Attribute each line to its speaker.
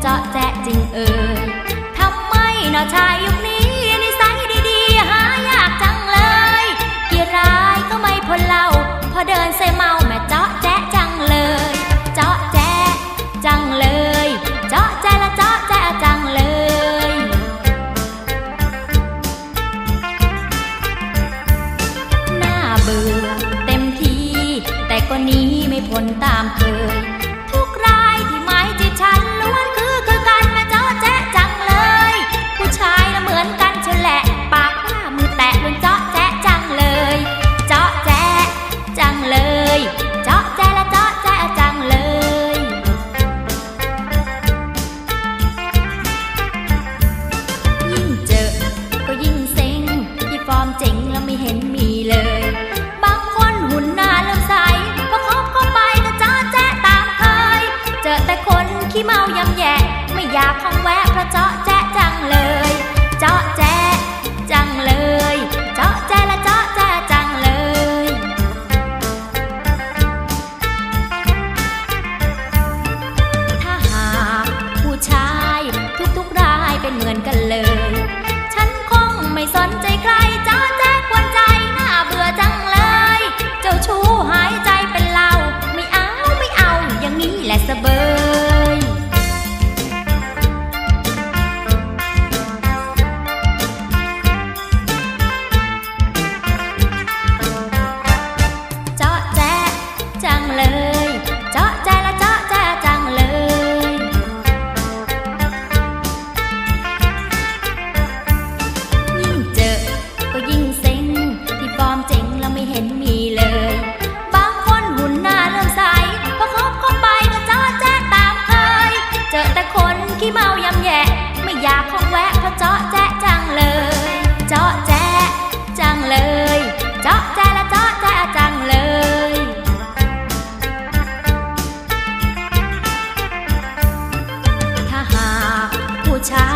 Speaker 1: เจาะแจ๊จริงเออทำไมหนอชายยุคนี้นิสัยดีๆ หายากจังเลยกี่ร้ายก็ไม่พ้นเรา พอเดินใส่เมาแม่เจาะแจ๊จังเลย เจาะแจ๊จังเลย เจาะแจ๊ละเจาะแจ๊จังเลยหน้าเบื่อเต็มทีแต่ก็นี้ไม่พ้นตามเคย ไม่อยากคองแวะเพราะเจาะแจ๊ะจังเลย เจาะแจ๊ อยากคงแวะเขาเจาะแจ๊ะจังเลย เจาะแจ๊ะจังเลย เจาะแจ๊ะและเจาะแจ๊ะจังเลยถ้าหากผู้ชาย